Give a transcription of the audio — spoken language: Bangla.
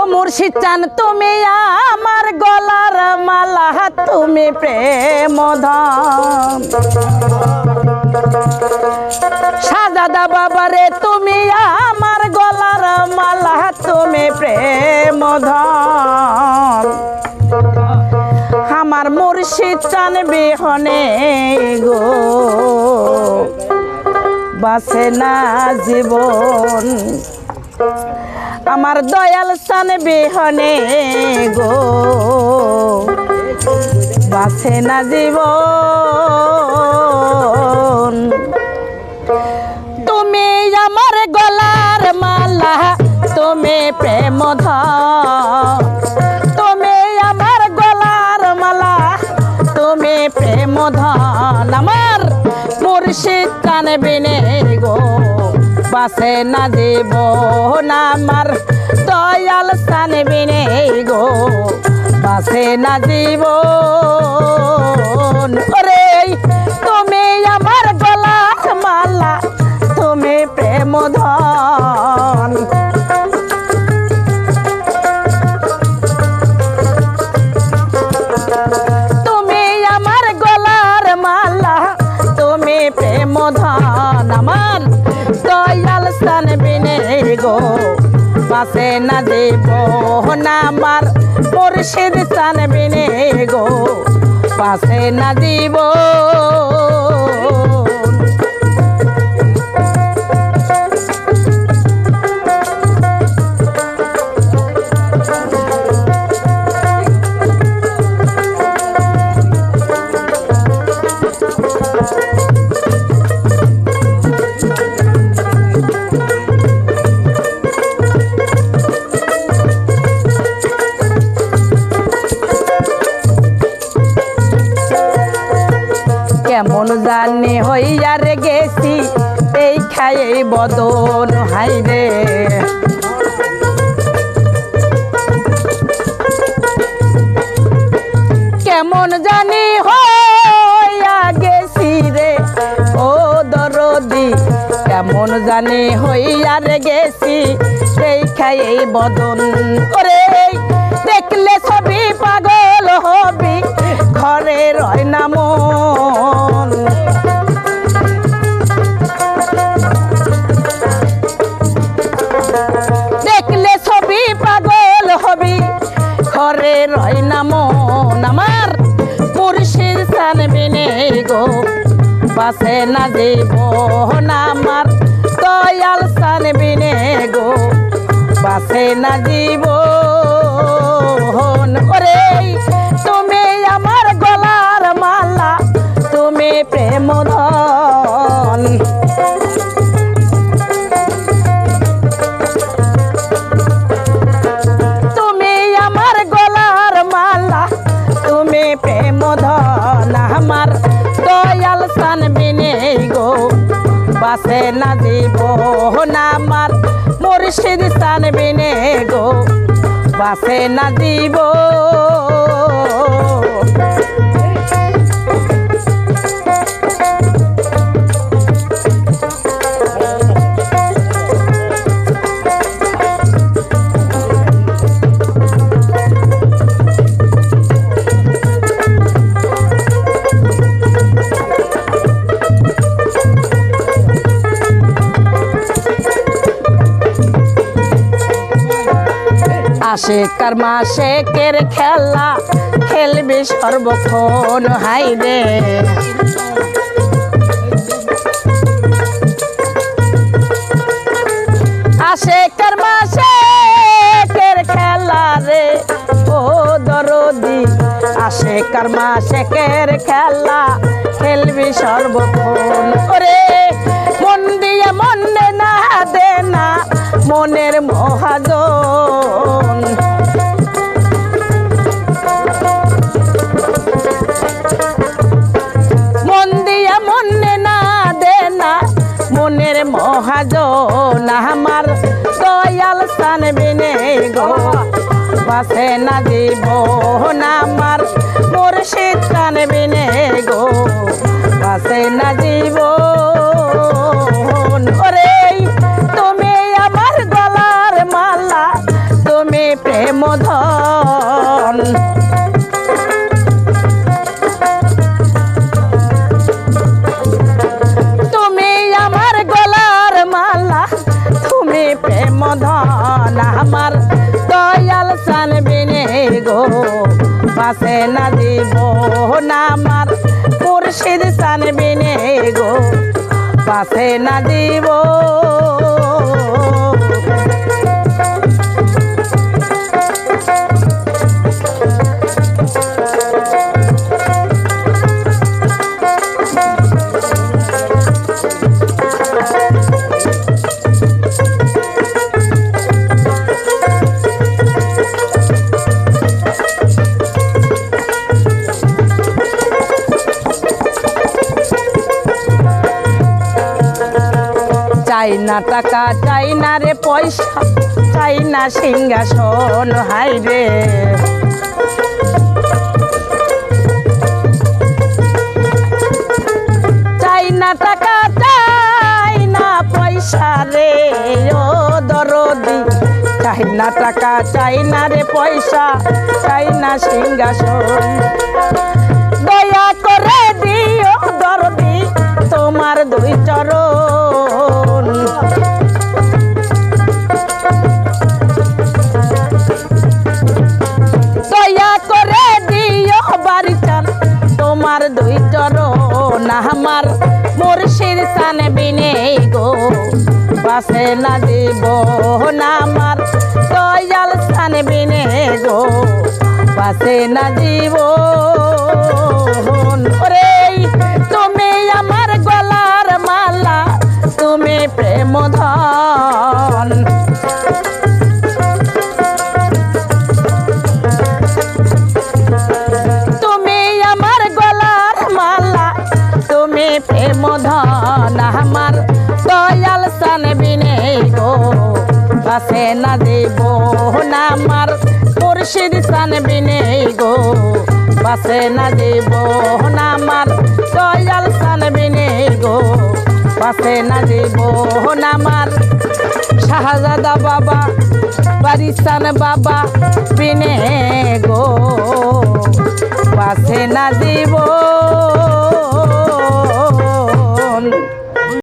ও মুর্শিদ চান, তুমি আমার গলার মালা, তুমি প্রেম সাজাদা বাবারে, তুমি আমার গলার মালা, তুমি প্রেম আমার মুর্শিদ চান বিহনে গো। বাসে না জীবন। আমার দয়াল স্থান বিহনে গো বাসে না জীবন। তুমি আমার গলার মালা, তুমি প্রেম তুমি আমার গলার মালা, তুমি প্রেম ধন। আমার মুর্শিদ কানে বিনে গো বাসে না দেব না আমার দয়াল স্থানে বিনে গো বাসে না জীব ওরে, তুমি আমার গলার মালা, তুমি প্রেম ধন। তুমি মালা, তুমি আমার মুর্শিদ স্থান বিনে গো পাশে না দিব। কেমন জানি হইয়া রে গেছি, এই এই বদন হাইরে কেমন জানি হইয়া গেছি রে, ও দরদি, কেমন জানি হইয়া রে গেছি খাই এই বদন ওরে। দেখলে ছবি পাগল হবি, ঘরে রয় না সান বিনে গো, বাসে না দেব না আমার। দয়াল সান বিনে গো, বাসে না জীব বাসে না দিব না আমার। মুর্শিদ বিনে গো। বাসে না দিব আসে কার মাসে কের খেলা খেলবি সর্বক্ষণ হাইরে আসে কার মাসে কের খেলা রে, ও দরদি। আসে কার খেলা খেলবি সর্বক্ষণ। ওরে মন দিয়ে মনে না দে না, মনের মহাজন আছে না জীবন আমার। মুর্শিদ কানবিনে গো আছে না জীবন। ওরে, তুমি আমার গলার মালা, তুমি সান বিনে গো। পাশে না দিব না আমার মুর্শিদ সান বিনে গো। পাশে না দিব টাকা চাই না রে পয়সা, চাই না সিংহাসন হাই রে। চাই না টাকা, চাই না পয়সা রে, ও দরদি। চাই না টাকা, চাই না রে পয়সা, চাই না সিংহাসন। দয়া করে দিও দরদি, তোমার দুই চরণ। পাশে না দিব না আমার দয়াল স্থান বিনে গো পাশে না দিব। তুমি আমার গলার মালা, তুমি প্রেম ধন সান বিনে গো। পাশে না দেব না আমার মুর্শিদ সান বিনে গো। পাশে না দেব না শাহজাদা বাবা, বারিসান বাবা বিনে গো। পাশে না দিব